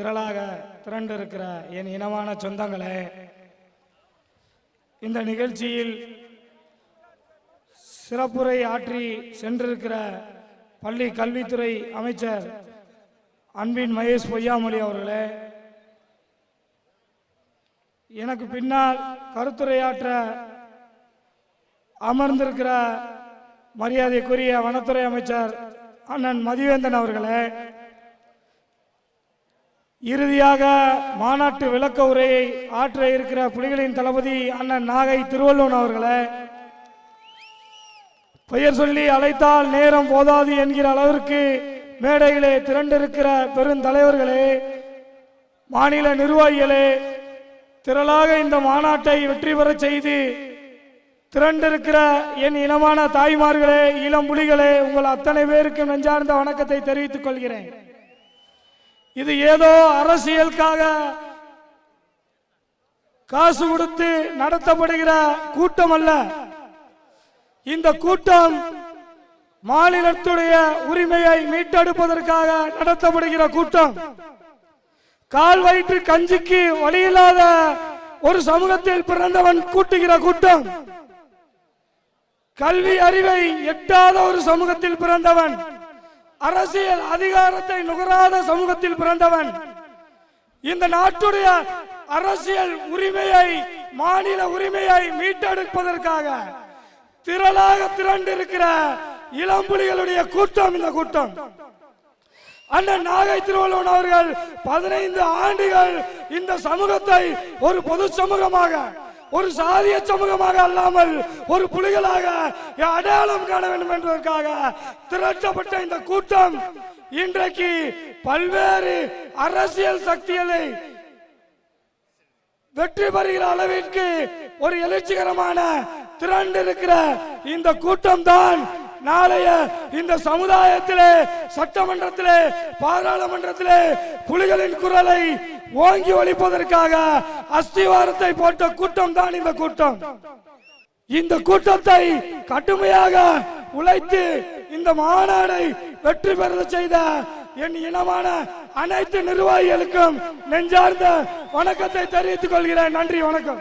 திரளாக திரண்டு இருக்கிற என் இனமான சொந்தங்களே இந்த நிகழ்ச்சியில் சிறப்புரை ஆற்றி சென்றிருக்கிற பள்ளி கல்வித்துறை அமைச்சர் அன்பின் மகேஷ் பொய்யாமொழி அவர்களே எனக்கு பின்னால் கருத்துரையாற்ற அமர்ந்திருக்கிற மரியாதைக்குரிய வனத்துறை அமைச்சர் அண்ணன் மதிவேந்தன் அவர்களே இறுதியாக மாநாட்டு விளக்க உரையை ஆற்ற இருக்கிற புலிகளின் தளபதி அண்ணன் நாகை திருவள்ளுவன் அவர்களை பெயர் சொல்லி அழைத்தால் நேரம் போதாது என்கிற அளவிற்கு மேடையிலே திரண்டிருக்கிற பெருந்தலைவர்களே மாநில நிர்வாகிகளே திரளாக இந்த மாநாட்டை வெற்றி பெறச் செய்து திரண்டிருக்கிற என் இனமான தாய்மார்களே இளம் புலிகளே உங்கள் அத்தனை பேருக்கும் நெஞ்சார்ந்த வணக்கத்தை தெரிவித்துக் கொள்கிறேன். இது ஏதோ அரசியலுக்காக காசு கொடுத்து நடத்தப்படுகிற கூட்டம் அல்ல இந்த கூட்டம் மாநிலத்துடைய உரிமையை மீட்டெடுப்பதற்காக நடத்தப்படுகிற கூட்டம். கால் வயிற்று கஞ்சிக்கு வழியில்லாத ஒரு சமூகத்தில் பிறந்தவன் கூட்டுகிற கூட்டம். கல்வி அறிவை எட்டாத ஒரு சமூகத்தில் பிறந்தவன் அரசியல் அதிகாரத்தை நுகராத சமூகத்தில் பிறந்தவன் இந்த நாட்டுடைய அரசியல் உரிமையை மாநில உரிமையை மீட்டெடுப்பதற்காக திரளாக திரண்டிருக்கிற இளம்புலிகளுடைய கூட்டம் இந்த கூட்டம். அண்ணன் நாகை திருவள்ளுவன் அவர்கள் பதினைந்து ஆண்டுகள் இந்த சமூகத்தை ஒரு பொது சமூகமாக ஒரு சாதிய சமூகமாக அல்லாமல் ஒரு புலிகளாக அடையாளம் காண வேண்டும் என்பதற்காக திரட்டப்பட்ட இந்த கூட்டம் இன்றைக்கு பல்வேறு அரசியல் சக்திகளை வெற்றி பெறுகிற அளவிற்கு ஒரு எழுச்சிகரமான திரண்டு இருக்கிற இந்த கூட்டம் தான் நாளைய இந்த சமுதாயத்திலே சட்டமன்றத்திலே பாராளுமன்றத்திலே புலிகளின் குரலை ஓங்கி ஒழிப்பதற்காக அஸ்திவாரத்தை போட்ட கூட்டம் தான் இந்த கூட்டம். இந்த கூட்டத்தை கடுமையாக உழைத்து இந்த மாநாடை வெற்றி பெற செய்த என் இனமான அனைத்து நிர்வாகிகளுக்கும் நெஞ்சார்ந்த வணக்கத்தை தெரிவித்துக் கொள்கிறேன். நன்றி வணக்கம்.